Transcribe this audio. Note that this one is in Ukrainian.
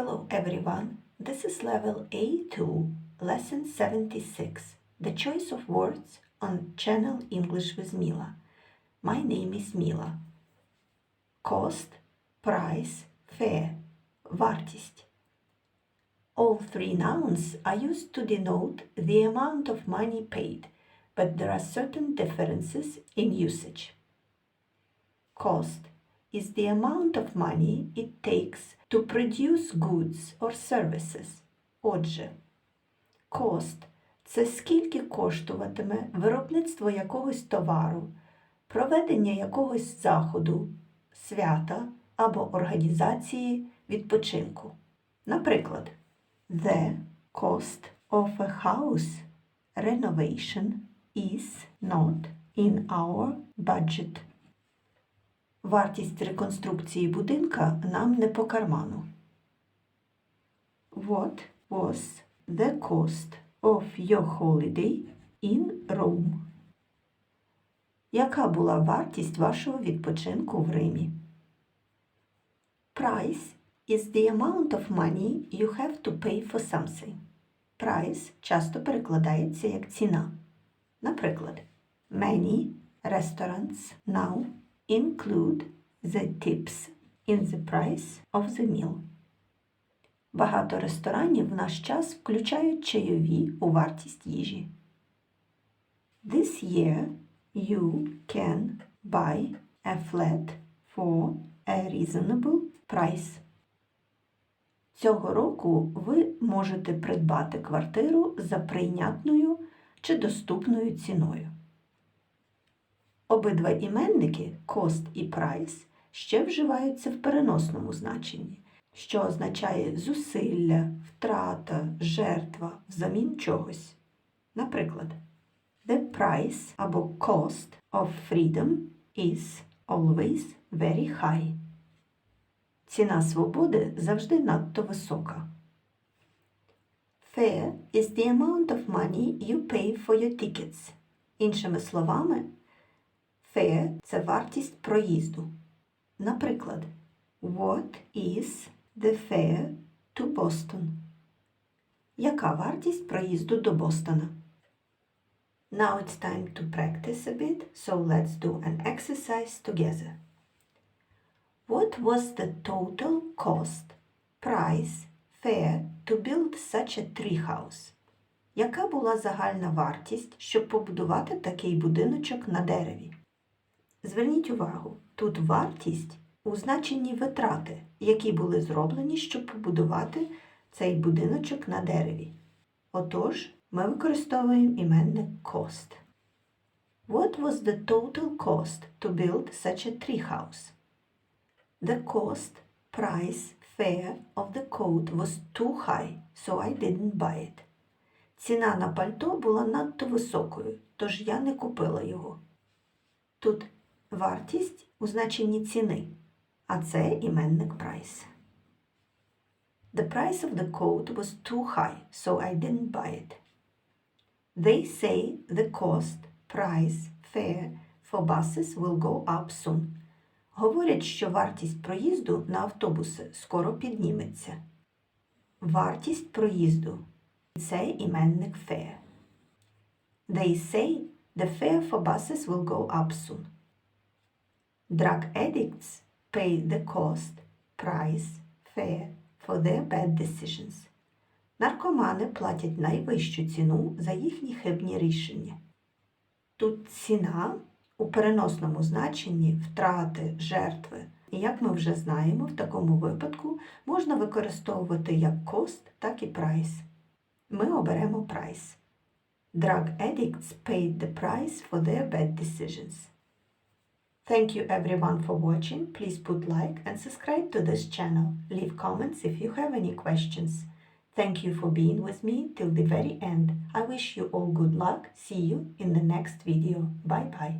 Hello everyone, this is level A2, lesson 76, the choice of words on channel English with Mila. My name is Mila. Cost, price, fair, вартість. All three nouns are used to denote the amount of money paid, but there are certain differences in usage. Cost is the amount of money it takes to produce goods or services. Отже, cost – це скільки коштуватиме виробництво якогось товару, проведення якогось заходу, свята або організації відпочинку. Наприклад, The cost of a house renovation is not in our budget. Вартість реконструкції будинка нам не по карману. What was the cost of your holiday in Rome? Яка була вартість вашого відпочинку в Римі? Price is the amount of money you have to pay for something. Price часто перекладається як ціна. Наприклад, many restaurants now include the tips in the price of the meal. Багато ресторанів в наш час включають чайові у вартість їжі. This year you can buy a flat for a reasonable price. Цього року ви можете придбати квартиру за прийнятною чи доступною ціною. Обидва іменники cost і price ще вживаються в переносному значенні, що означає зусилля, втрата, жертва взамін чогось. Наприклад, the price або cost of freedom is always very high. Ціна свободи завжди надто висока. Fare is the amount of money you pay for your tickets. Іншими словами, fare – це вартість проїзду. Наприклад, What is the fare to Boston? Яка вартість проїзду до Бостона? Now it's time to practice a bit, so let's do an exercise together. What was the total cost, price, fare to build such a treehouse? Яка була загальна вартість, щоб побудувати такий будиночок на дереві? Зверніть увагу, тут вартість у значенні витрати, які були зроблені, щоб побудувати цей будиночок на дереві. Отож, ми використовуємо іменник cost. What was the total cost to build such a treehouse? The cost, price, fare of the coat was too high, so I didn't buy it. Ціна на пальто була надто високою, тож я не купила його. Тут вартість у значенні ціни, а це іменник price. The price of the coat was too high, so I didn't buy it. They say the cost, price, fare for buses will go up soon. Говорять, що вартість проїзду на автобуси скоро підніметься. Вартість проїзду це іменник fare. They say the fare for buses will go up soon. Drug addicts pay the cost, price, fare for their bad decisions. Наркомани платять найвищу ціну за їхні хибні рішення. Тут ціна у переносному значенні втрати, жертви. І як ми вже знаємо, в такому випадку можна використовувати як cost, так і price. Ми оберемо price. Drug addicts paid the price for their bad decisions. Thank you everyone for watching. Please put like and subscribe to this channel. Leave comments if you have any questions. Thank you for being with me till the very end. I wish you all good luck. See you in the next video. Bye bye.